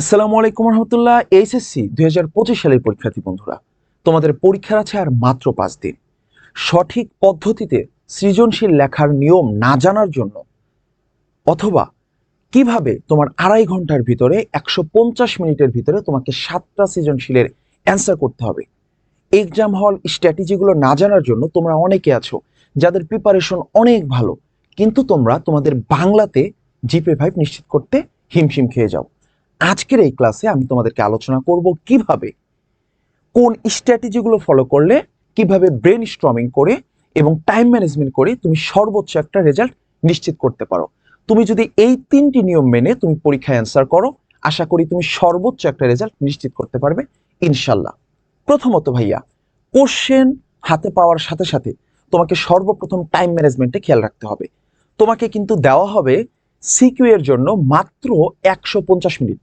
আসসালামু আলাইকুম রহমতুল্লাহ, এইচএসসি দুই হাজার পঁচিশ সালের পরীক্ষার্থী বন্ধুরা। তোমাদের পরীক্ষার আছে আর মাত্র পাঁচ দিন। সঠিক পদ্ধতিতে সৃজনশীল লেখার নিয়ম না জানার জন্য অথবা কীভাবে তোমার আড়াই ঘণ্টার ভিতরে একশো পঞ্চাশ মিনিটের ভিতরে তোমাকে সাতটা সৃজনশীলের অ্যান্সার করতে হবে। এক্সাম হল স্ট্র্যাটেজিগুলো না জানার জন্য তোমরা অনেকে আছো, যাদের প্রিপারেশন অনেক ভালো, কিন্তু তোমরা তোমাদের বাংলাতে জিপে ফাইভ নিশ্চিত করতে হিমশিম খেয়ে যাও। আজকের এই ক্লাসে আমি তোমাদেরকে আলোচনা করব কীভাবে, কোন স্ট্র্যাটেজিগুলো ফলো করলে, কীভাবে ব্রেন স্ট্রমিং করে এবং টাইম ম্যানেজমেন্ট করে তুমি সর্বোচ্চ একটা রেজাল্ট নিশ্চিত করতে পারো। তুমি যদি এই তিনটি নিয়ম মেনে তুমি পরীক্ষায় অ্যান্সার করো, আশা করি তুমি সর্বোচ্চ একটা রেজাল্ট নিশ্চিত করতে পারবে ইনশাল্লাহ প্রথমত ভাইয়া কোশ্চেন হাতে পাওয়ার সাথে সাথে তোমাকে সর্বপ্রথম টাইম ম্যানেজমেন্টে খেয়াল রাখতে হবে। তোমাকে কিন্তু দেওয়া হবে সিকিউ এর জন্য মাত্র একশো পঞ্চাশ মিনিট।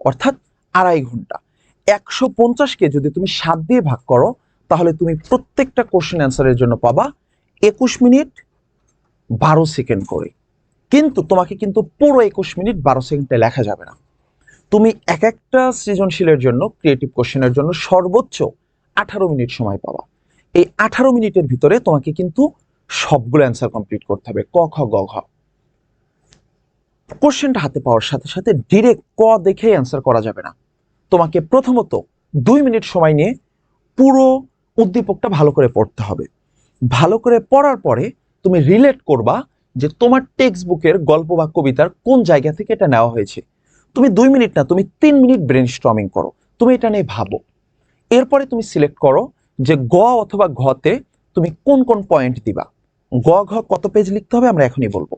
অর্থাৎ আড়াই ঘণ্টা। একশো পঞ্চাশকে যদি তুমি সাত দিয়ে ভাগ করো, তাহলে তুমি প্রত্যেকটা কোশ্চেন অ্যান্সারের জন্য পাবা একুশ মিনিট বারো সেকেন্ড করে। কিন্তু তোমাকে কিন্তু পুরো একুশ মিনিট বারো সেকেন্ডে লেখা যাবে না। তুমি এক একটা সৃজনশীলের জন্য ক্রিয়েটিভ কোশ্চেনের জন্য সর্বোচ্চ আঠারো মিনিট সময় পাবা। এই আঠারো মিনিটের ভিতরে তোমাকে কিন্তু সবগুলো অ্যান্সার কমপ্লিট করতে হবে। ক, খ, গ, ঘ। কোশ্চেনটা হাতে পাওয়ার সাথে সাথে ডিরেক্ট ক দেখেই অ্যান্সার করা যাবে না। তোমাকে প্রথমত দুই মিনিট সময় নিয়ে পুরো উদ্দীপকটা ভালো করে পড়তে হবে। ভালো করে পড়ার পরে তুমি রিলেট করবা যে তোমার টেক্সট বুকের গল্প বা কবিতার কোন জায়গা থেকে এটা নেওয়া হয়েছে। তুমি দুই মিনিট না, তুমি তিন মিনিট ব্রেন স্ট্রমিং করো। তুমি এটা নিয়ে ভাবো। এরপরে তুমি সিলেক্ট করো যে গ অথবা ঘতে তুমি কোন কোন পয়েন্ট দিবা। গ, ঘ কত পেজ লিখতে হবে আমরা এখনই বলব।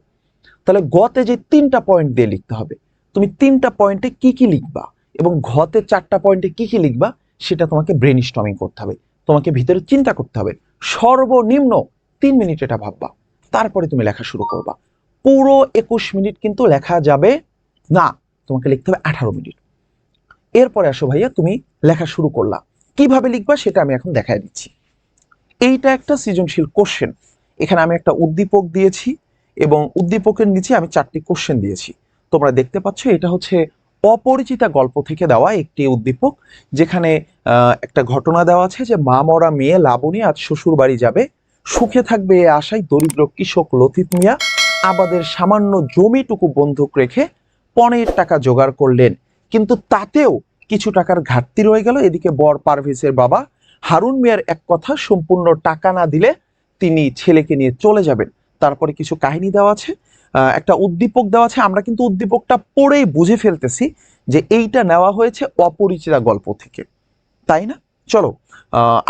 তাহলে গতে যে তিনটা পয়েন্ট দিয়ে লিখতে হবে, তুমি তিনটা পয়েন্টে কি কি লিখবা এবং ঘতে চারটা পয়েন্টে কি কি লিখবা, সেটা তোমাকে ব্রেন স্টমিং করতে হবে। তোমাকে ভিতরে চিন্তা করতে হবে। সর্বনিম্ন তিন মিনিট এটা ভাববা। তারপরে তুমি লেখা শুরু করবা। পুরো একুশ মিনিট কিন্তু লেখা যাবে না, তোমাকে লিখতে হবে আঠারো মিনিট এরপরে আসো ভাইয়া, তুমি লেখা শুরু করলা। কীভাবে লিখবা সেটা আমি এখন দেখাই দিচ্ছি। এইটা একটা সৃজনশীল কোশ্চেন এখানে আমি একটা উদ্দীপক দিয়েছি। এবং উদ্দীপকের নিচে আমি চারটি কোশ্চেন দিয়েছি। তোমরা দেখতে পাচ্ছ, এটা হচ্ছে অপরিচিতা গল্প থেকে দেওয়া একটি উদ্দীপক, যেখানে একটা ঘটনা দেওয়া আছে যে মা মরা মেয়ে লাবণী আজ শ্বশুর বাড়ি যাবে। সুখে থাকবে এ আশায় দরিদ্র কৃষক লতিফ মিয়া। আবাদের সামান্য জমিটুকু বন্ধক রেখে পনেরো টাকা জোগাড় করলেন। কিন্তু তাতেও কিছু টাকার ঘাটতি রয়ে গেল। এদিকে বর পারভেজের বাবা হারুন মিয়ার এক কথা, সম্পূর্ণ টাকা না দিলে তিনি ছেলেকে নিয়ে চলে যাবেন। তারপরে কিছু কাহিনী দেওয়া আছে একটা উদ্দীপক দেওয়া আছে, আমরা কিন্তু উদ্দীপকটা পড়েই বুঝে ফেলতেছি যে এইটা নেওয়া হয়েছে অপরিচিতা গল্প থেকে। তাই না? চলো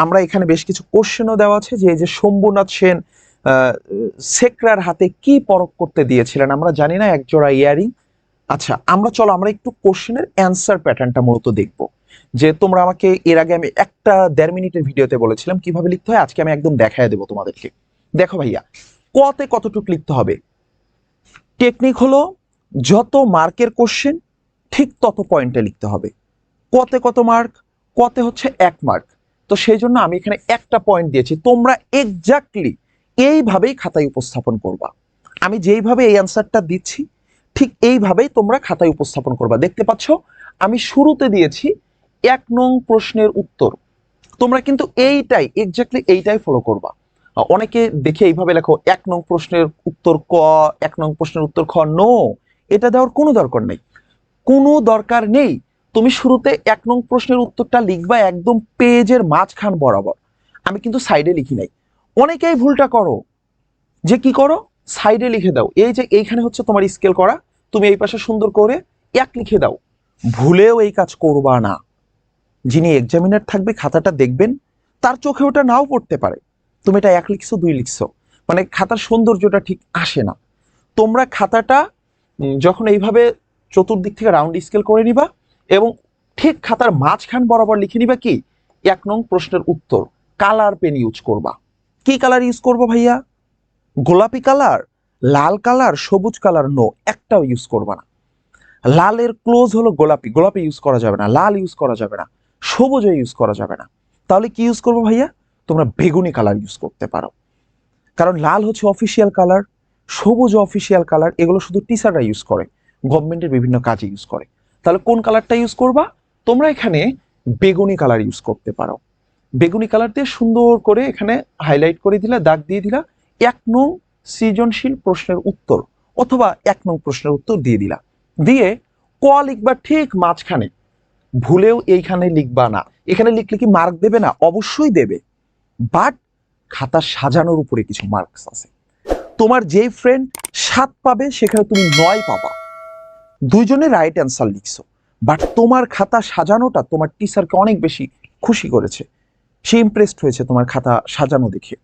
আমরা এখানে বেশ কিছু কোশ্চেনও দেওয়া আছে যে এই যে শম্ভুনাথ সেন সেকরার হাতে কি পরখ করতে দিয়েছিলেন? আমরা জানি না একজোড়া ইয়ারিং। আচ্ছা আমরা চলো, আমরা একটু কোশ্চেনের অ্যান্সার প্যাটার্নটা মূলত দেখব। যে তোমরা আমাকে এর আগে আমি একটা দেড় মিনিটের ভিডিওতে বলেছিলাম কীভাবে লিখতে হয়, আজকে আমি একদম দেখায় দেবো তোমাদেরকে। দেখো ভাইয়া কতে কতটুকু লিখতে হবে? টেকনিক হলো যত মার্কের কোশ্চেন ঠিক তত পয়েন্টে লিখতে হবে। কতে কত মার্ক? কতে হচ্ছে এক মার্ক। তো সেই জন্য আমি এখানে একটা পয়েন্ট দিয়েছি। তোমরা এক্স্যাক্টলি এইভাবেই খাতায় উপস্থাপন করবা। আমি যেইভাবে এই অ্যান্সারটা দিচ্ছি, ঠিক এইভাবেই তোমরা খাতায় উপস্থাপন করবা। দেখতে পাচ্ছ? আমি শুরুতে দিয়েছি এক নং প্রশ্নের উত্তর। তোমরা কিন্তু এইটাই এক্স্যাক্টলি এইটাই ফলো করবা। অনেকে দেখে এইভাবে লেখো, এক নং প্রশ্নের উত্তর ক, এক নং প্রশ্নের উত্তর খ নো এটা দেওয়ার কোনো দরকার নেই। কোনো দরকার নেই, তুমি শুরুতে এক নং প্রশ্নের উত্তরটা লিখবা একদম পেজের মাঝখান বরাবর। আমি কিন্তু সাইডে লিখি নাই। অনেকেই ভুলটা করো। যে কি করো? সাইডে লিখে দাও। এই যে এইখানে হচ্ছে তোমার স্কেল করা, তুমি এই পাশে সুন্দর করে এক লিখে দাও। ভুলেও এই কাজ করবা না। যিনি এক্সামিনার থাকবে, খাতাটা দেখবেন, তার চোখে ওটা নাও পড়তে পারে। তুমি এটা এক লিখছো, দুই লিখছো। মানে খাতার সৌন্দর্যটা ঠিক আসে না। তোমরা খাতাটা যখন এইভাবে চতুর্দিক থেকে রাউন্ড স্কেল করে নিবা এবং ঠিক খাতার মাঝখান বরাবর লিখে নিবা কি? এক নং প্রশ্নের উত্তর। কালার পেন ইউজ করবা। কি কালার ইউজ করব ভাইয়া? গোলাপি কালার, লাল কালার, সবুজ কালার? নো একটাও ইউজ করবা না। লালের ক্লোজ হলো গোলাপি। গোলাপি ইউজ করা যাবে না, লাল ইউজ করা যাবে না, সবুজও ইউজ করা যাবে না। তাহলে কি ইউজ করব ভাইয়া? তোমরা বেগুনি কালার ইউজ করতে পারো। কারণ লাল হচ্ছে অফিসিয়াল কালার সবুজ অফিসিয়াল কালার এগুলো শুধু টিচাররা ইউজ করে গভর্নমেন্টের বিভিন্ন কাজে ইউজ করে। তাহলে কোন কালারটা ইউজ করবা? তোমরা এখানে বেগুনি কালার ইউজ করতে পারো। বেগুনি কালার দিয়ে সুন্দর করে এখানে হাইলাইট করে দিলা, দাগ দিয়ে দিলা, এক নং সৃজনশীল প্রশ্নের উত্তর অথবা এক নং প্রশ্নের উত্তর দিয়ে দিলা। দিয়ে ক লিখবা ঠিক মাঝখানে। ভুলেও এইখানে লিখবা না। এখানে লিখলে কি মার্ক দেবে না? অবশ্যই দেবে। বাট খাতা সাজানোর উপরে কিছু মার্কস আছে। তোমার যেই ফ্রেন্ড সাত পাবে, সেখানে তুমি নয় পাবা। দুইজনে রাইট অ্যান্সার লিখছো। বাট তোমার খাতা সাজানোটা তোমার টিচারকে অনেক বেশি খুশি করেছে। সে ইমপ্রেসড হয়েছে তোমার খাতা সাজানো দেখে।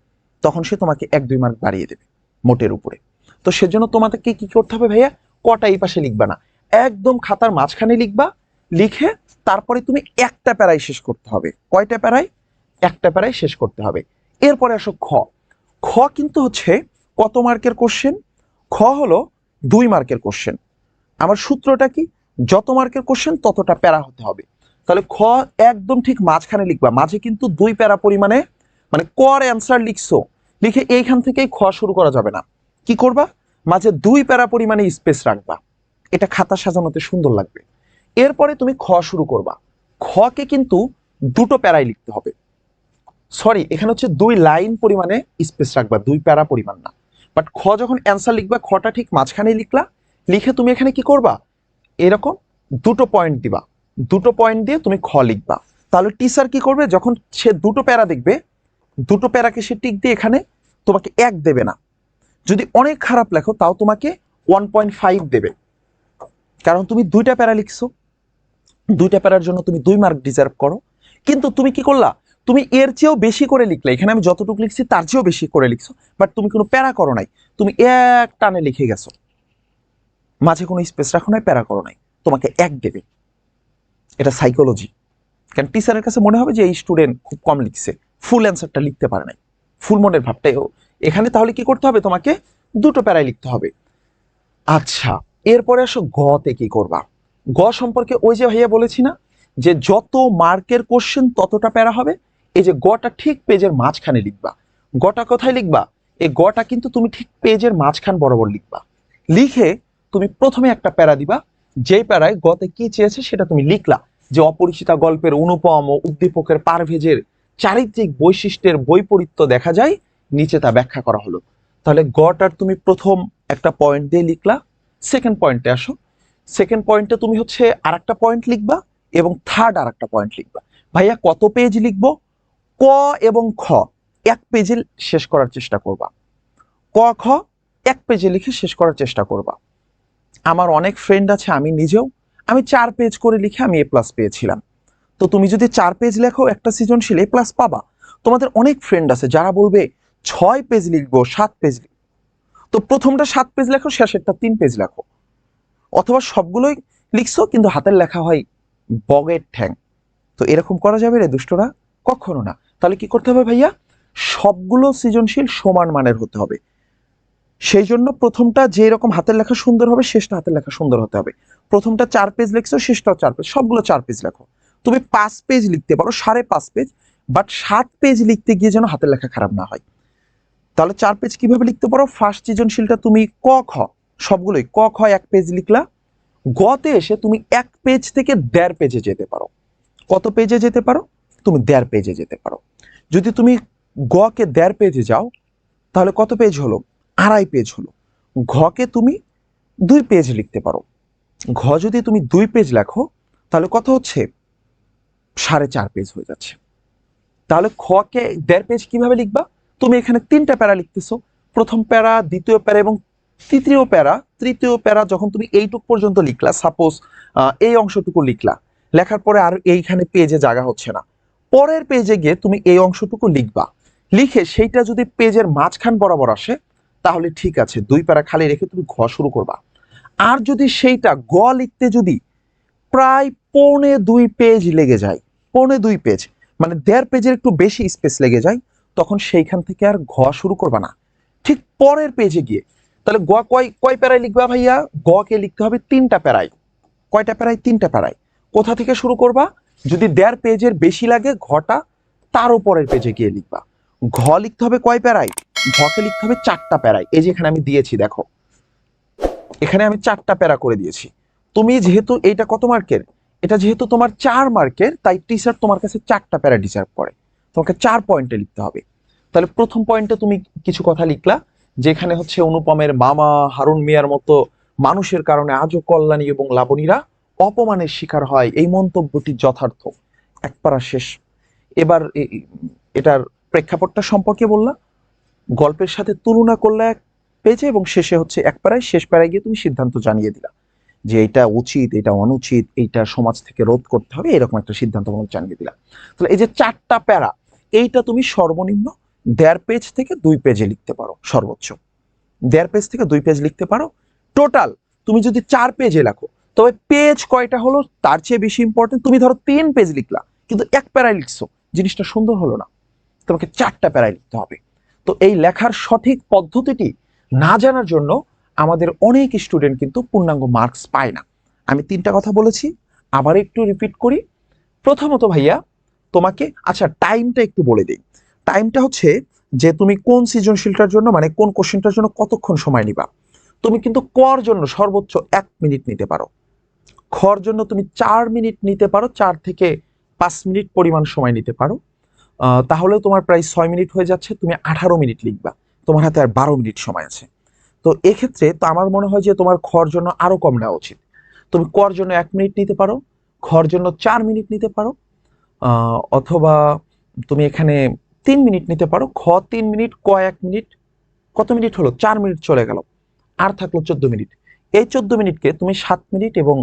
তখন সে তোমাকে এক, দুই মার্ক বাড়িয়ে দেবে মোটের উপরে। তো সেজন্য তোমাদেরকে কি করতে হবে ভাইয়া? কটা এই পাশে লিখবা না। একদম খাতার মাঝখানে লিখবা, লিখে তারপরে তুমি একটা প্যারাই শেষ করতে হবে। কয়টা প্যারাই? একটা প্যারাই শেষ করতে হবে। এরপরে আসো খ। খ কিন্তু হচ্ছে কত মার্কের কোশ্চেন খ হলো দুই মার্কের কোশ্চেন আমার সূত্রটা কি? যত মার্কের কোশ্চেন ততটা প্যারা হতে হবে। তাহলে খ একদম ঠিক মাঝখানে লিখবা। মাঝে কিন্তু দুই প্যারা পরিমাণে মানে কর অ্যান্সার লিখছো। লিখে এইখান থেকেই খ শুরু করা যাবে না। কি করবা? মাঝে দুই প্যারা পরিমাণে স্পেস রাখবা। এটা খাতা সাজানোতে সুন্দর লাগবে। এরপরে তুমি খ শুরু করবা। খকে কিন্তু দুটো প্যারাই লিখতে হবে। সরি এখানে হচ্ছে দুই লাইন পরিমাণে স্পেস রাখবা, দুই প্যারা পরিমাণ না। বাট খ যখন অ্যান্সার লিখবা, খটা ঠিক মাঝখানে লিখলা, লিখে তুমি এখানে কি করবা? এরকম দুটো পয়েন্ট দিবা। দুটো পয়েন্ট দিয়ে তুমি খ লিখবা। তাহলে টিচার কি করবে? যখন সে দুটো প্যারা দেখবে, দুটো প্যারাকে সে টিক দিয়ে এখানে তোমাকে এক দেবে না। যদি অনেক খারাপ লেখো, তাও তোমাকে ওয়ান পয়েন্ট ফাইভ দেবে। কারণ তুমি দুইটা প্যারা লিখছো। দুইটা প্যারার জন্য তুমি দুই মার্ক ডিজার্ভ করো। কিন্তু তুমি কি করলা? তুমি এর চেয়েও বেশি করে লিখলে, এখানে আমি যতটুকু লিখছি তার চেয়েও বেশি করে লিখছো বাট তুমি কোনো প্যারা করো নাই, তুমি এক টানে লিখে গেছো। মাঝে কোনো স্পেস রাখো নাই, প্যারা করো নাই, তোমাকে এক দেবে। এটা সাইকোলজি কারণ টিচারের কাছে মনে হবে যে এই স্টুডেন্ট খুব কম লিখছে ফুল অ্যান্সারটা লিখতে পারে নাই ফুল মনের ভাবটাই ও এখানে তাহলে কি করতে হবে তোমাকে? দুটো প্যারায় লিখতে হবে। আচ্ছা এরপরে আসো গতে কি করবা? গ সম্পর্কে ওই যে ভাইয়া বলেছি না, যে যত মার্কের কোশ্চেন ততটা প্যারা হবে এই যে গটা ঠিক পেজের মাঝখানে লিখবা। গটা কোথায় লিখবা? এই গটা কিন্তু তুমি ঠিক পেজের মাঝখান বরাবর লিখবা। লিখে তুমি প্রথমে একটা প্যারা দিবা। যেই প্যারায় গতে কি চেয়েছে সেটা তুমি লিখলা। যে অপরিচিতা গল্পের অনুপম ও উদ্দীপকের পারভেজের চারিত্রিক বৈশিষ্ট্যের বৈপরীত্য দেখা যায়, নিচে তা ব্যাখ্যা করা হলো। তাহলে গটার তুমি প্রথম একটা পয়েন্ট দিয়ে লিখলা। সেকেন্ড পয়েন্টে আসো। সেকেন্ড পয়েন্টে তুমি হচ্ছে আর একটা পয়েন্ট লিখবা এবং থার্ড আর একটা পয়েন্ট লিখবা। ভাইয়া কত পেজ লিখব? ক এবং খ, এক পেজে শেষ করার চেষ্টা করবা। ক, খ, এক পেজে লিখে শেষ করার চেষ্টা করবা। আমার অনেক ফ্রেন্ড আছে, আমি নিজেও, আমি চার পেজ করে লিখে আমি এ প্লাস পেয়েছিলাম। তো তুমি যদি চার পেজ লেখো, একটা সৃজনশীল এ প্লাস পাবা। তোমাদের অনেক ফ্রেন্ড আছে যারা বলবে, ছয় পেজ লিখব, সাত পেজ তো প্রথমটা সাত পেজ লেখো, শেষেরটা তিন পেজ লেখো। অথবা সবগুলোই লিখছো, কিন্তু হাতের লেখা হয় বগের ঠ্যাং। তো এরকম করা যাবে রে, দুষ্টরা? কখনো না। তাহলে কি করতে হবে ভাইয়া? সবগুলো সৃজনশীল সমান মানের হতে হবে। সেই জন্য প্রথমটা যে রকম হাতের লেখা সুন্দর হবে, শেষটা হাতের লেখা সুন্দর হতে হবে। প্রথমটা চার পেজ লিখছো, শেষটাও চার পেজ সবগুলো চার পেজ লেখো। তুমি পাঁচ পেজ লিখতে পারো, সাড়ে পাঁচ পেজ বাট সাত পেজ লিখতে গিয়ে যেন হাতের লেখা খারাপ না হয়। তাহলে চার পেজ কীভাবে লিখতে পারো? ফার্স্ট সৃজনশীলটা তুমি ক, খ, সবগুলোই ক, খ, এক পেজ লিখলা। গতে এসে তুমি এক পেজ থেকে দেড় পেজে যেতে পারো। কত পেজে যেতে পারো? তুমি দেড় পেজে যেতে পারো। যদি তুমি গকে দেড় পেজে যাও, তাহলে কত পেজ হলো? আড়াই পেজ হলো। ঘকে তুমি দুই পেজ লিখতে পারো। ঘ যদি তুমি দুই পেজ লেখো, তাহলে কত হচ্ছে? সাড়ে চার পেজ হয়ে যাচ্ছে। তাহলে খকে দেড় পেজ কীভাবে লিখবা? তুমি এখানে তিনটা প্যারা লিখতেছো। প্রথম প্যারা, দ্বিতীয় প্যারা এবং তৃতীয় প্যারা। তৃতীয় প্যারা যখন তুমি এইটুক পর্যন্ত লিখলা সাপোজ এই অংশটুকু লিখলা, লেখার পরে আর এইখানে পেজে জায়গা হচ্ছে না। পরের পেজে গিয়ে তুমি এই অংশটুকু লিখবা। লিখে সেইটা যদি পেজের মাঝখান বরাবর আসে, তাহলে ঠিক আছে, দুই প্যারা খালি রেখে তুমি ঘ শুরু করবা। আর যদি সেইটা গ লিখতে যদি প্রায় পৌনে দুই পেজ লেগে যায়, পৌনে দুই পেজ মানে দেড় পেজের একটু বেশি স্পেস লেগে যায়, তখন সেইখান থেকে আর ঘ শুরু করবা না। ঠিক পরের পেজে গিয়ে, তাহলে গ কয় কয় প্যারায় লিখবা ভাইয়া? গ কে লিখতে হবে তিনটা প্যারায়। কয়টা প্যারায়? তিনটা প্যারায়। কোথা থেকে শুরু করবা? যদি দেড় পেজের বেশি লাগে ঘটা, তার উপরের পেজে গিয়ে লিখবা। ঘ লিখতে হবে কয় প্যারায়? ঘকে লিখতে হবে চারটা প্যারায়। এই যে এখানে আমি দিয়েছি, দেখো। এখানে আমি চারটা প্যারা করে দিয়েছি। তুমি যেহেতু এইটা কত মার্কের? এটা যেহেতু তোমার চার মার্কের, তাই টিচার তোমার কাছে চারটা প্যারা ডিজার্ভ করে। তোমাকে চার পয়েন্টে লিখতে হবে। তাহলে প্রথম পয়েন্টে তুমি কিছু কথা লিখলা, যেখানে হচ্ছে অনুপমের মামা, হারুন মিয়ার মতো মানুষের কারণে আজও কল্যাণী এবং লাবণীরা অপমানের শিকার হয় এই মন্তব্যটি যথার্থ। এক পারা শেষ। এবার এটার প্রেক্ষাপটটা সম্পর্কে বললাম। গল্পের সাথে তুলনা করলে এক পেজে এবং শেষে হচ্ছে এক পাড়ায়। শেষ পাড়ায় গিয়ে তুমি সিদ্ধান্ত জানিয়ে দিলা যে এটা উচিত, এটা অনুচিত, এইটা সমাজ থেকে রোধ করতে হবে, এরকম একটা সিদ্ধান্ত মনে জানিয়ে দিলা। তাহলে এই যে চারটা প্যারা, এইটা তুমি সর্বনিম্ন দেড় পেজ থেকে দুই পেজে লিখতে পারো, সর্বোচ্চ। দেড় পেজ থেকে দুই পেজ লিখতে পারো। টোটাল তুমি যদি চার পেজে লেখো তবে পেজ কয়টা হলো? তার চেয়ে বেশি ইম্পর্টেন্ট তুমি ধরো তিন পেজ লিখলা, কিন্তু এক প্যারায় লিখছো। জিনিসটা সুন্দর হলো না। তোমাকে চারটা প্যারায় লিখতে হবে। তো এই লেখার সঠিক পদ্ধতিটি না জানার জন্য আমাদের অনেক স্টুডেন্ট কিন্তু পূর্ণাঙ্গ মার্কস পায় না। আমি তিনটা কথা বলেছি, আবার একটু রিপিট করি। প্রথমত ভাইয়া, তোমাকে আচ্ছা টাইমটা একটু বলে দিই। টাইমটা হচ্ছে যে তুমি কোন সৃজনশীলটার জন্য মানে কোন কোশ্চেনটার জন্য কতক্ষণ সময় নিবা। তুমি কিন্তু কর জন্য সর্বোচ্চ এক মিনিট নিতে পারো। খর জন্য তুমি চার মিনিট নিতে পারো, চার থেকে পাঁচ মিনিট পরিমাণ সময় নিতে পারো। তাহলে তোমার প্রায় ছয় মিনিট হয়ে যাচ্ছে, তুমি আঠারো মিনিট লিখবা। তোমার হাতে আর বারো মিনিট সময় আছে। তো এক্ষেত্রে তো আমার মনে হয় যে তোমার খর জন্য আরও কম নেওয়া উচিত। তুমি কর জন্য এক মিনিট নিতে পারো খর জন্য চার মিনিট নিতে পারো অথবা তুমি এখানে তিন মিনিট নিতে পারো, খ তিন মিনিট, ক এক মিনিট, কত মিনিট হলো? চার মিনিট চলে গেল। আর থাকল চোদ্দ মিনিট। এই চোদ্দ মিনিটকে তুমি সাত মিনিট এবং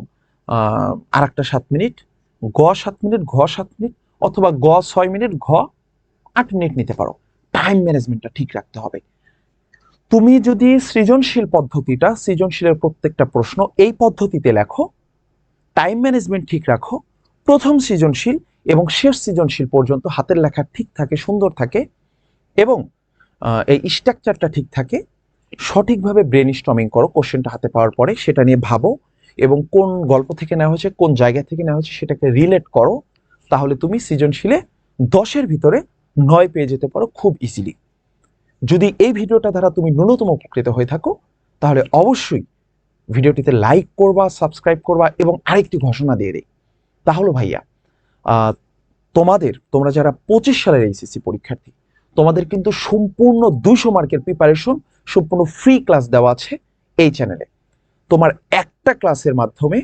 আর একটা সাত মিনিট গ সাত মিনিট, ঘ সাত মিনিট, অথবা গ ছয় মিনিট, ঘ আট মিনিট নিতে পারো। টাইম ম্যানেজমেন্টটা ঠিক রাখতে হবে। তুমি যদি সৃজনশীল পদ্ধতিটা, সৃজনশীলের প্রত্যেকটা প্রশ্ন এই পদ্ধতিতে লেখো টাইম ম্যানেজমেন্ট ঠিক রাখো, প্রথম সৃজনশীল এবং শেষ সৃজনশীল পর্যন্ত হাতের লেখা ঠিক থাকে, সুন্দর থাকে এবং এই স্ট্রাকচারটা ঠিক থাকে, সঠিকভাবে ব্রেন স্টমিং করো কোশ্চেনটা হাতে পাওয়ার পরে সেটা নিয়ে ভাবো এবং কোন গল্প থেকে নেওয়া হয়েছে, কোন জায়গা থেকে নেওয়া হয়েছে সেটাকে রিলেট করো, তাহলে তুমি সৃজনশীলে দশের ভিতরে নয় পেয়ে যেতে পারো খুব ইজিলি যদি এই ভিডিওটা দ্বারা তুমি ন্যূনতম উপকৃত হয়ে থাকো, তাহলে অবশ্যই ভিডিওটিতে লাইক করবা সাবস্ক্রাইব করবা এবং আরেকটি ঘোষণা দিয়ে দেই। তাহলে ভাইয়া তোমাদের, তোমরা যারা পঁচিশ সালের এইচএসসি পরীক্ষার্থী, তোমাদের কিন্তু সম্পূর্ণ দুইশো মার্কের প্রিপারেশন সম্পূর্ণ ফ্রি ক্লাস দেওয়া আছে এই চ্যানেলে তোমার একটা ক্লাসের মাধ্যমে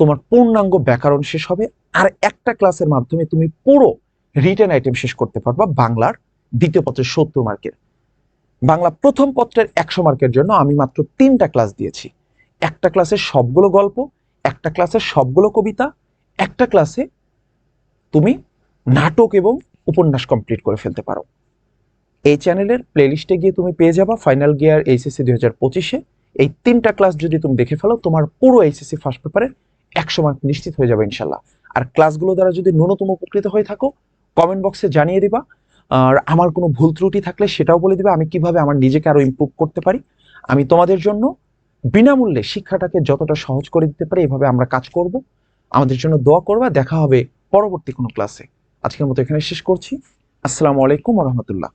তোমার পূর্ণাঙ্গ ব্যাকরণ শেষ হবে, আর একটা ক্লাসের মাধ্যমে তুমি পুরো রিটেন আইটেম শেষ করতে পারবা বাংলার দ্বিতীয় পত্রের সত্তর মার্কের। বাংলা প্রথম পত্রের একশো মার্কের জন্য আমি মাত্র তিনটা ক্লাস দিয়েছি। একটা ক্লাসের সবগুলো গল্প, একটা ক্লাসের সবগুলো কবিতা, একটা ক্লাসে তুমি নাটক এবং উপন্যাস কমপ্লিট করে ফেলতে পারো। এই চ্যানেলের প্লেলিস্টে গিয়ে তুমি পেয়ে যাবা। ফাইনাল গিয়ার এইচএসসি দুই হাজার পঁচিশে এই তিনটা ক্লাস যদি তুমি দেখে ফেলো, তোমার পুরো এইচএসসি ফার্স্ট পেপারের একশো মার্ক নিশ্চিত হয়ে যাবে ইনশাল্লাহ। আর ক্লাসগুলো দ্বারা যদি ন্যূনতম উপকৃত হয়ে থাকো কমেন্ট বক্সে জানিয়ে দিবা। আর আমার কোনো ভুল ত্রুটি থাকলে সেটাও বলে দিবে আমি কীভাবে আমার নিজেকে আরও ইমপ্রুভ করতে পারি। আমি তোমাদের জন্য বিনামূল্যে শিক্ষাটাকে যতটা সহজ করে দিতে পারি, এভাবে আমরা কাজ করব। আমাদের জন্য দোয়া করবা, দেখা হবে পরবর্তী কোনো ক্লাসে আজকের মতো এখানে শেষ করছি। আসসালামু আলাইকুম রহমতুল্লাহ।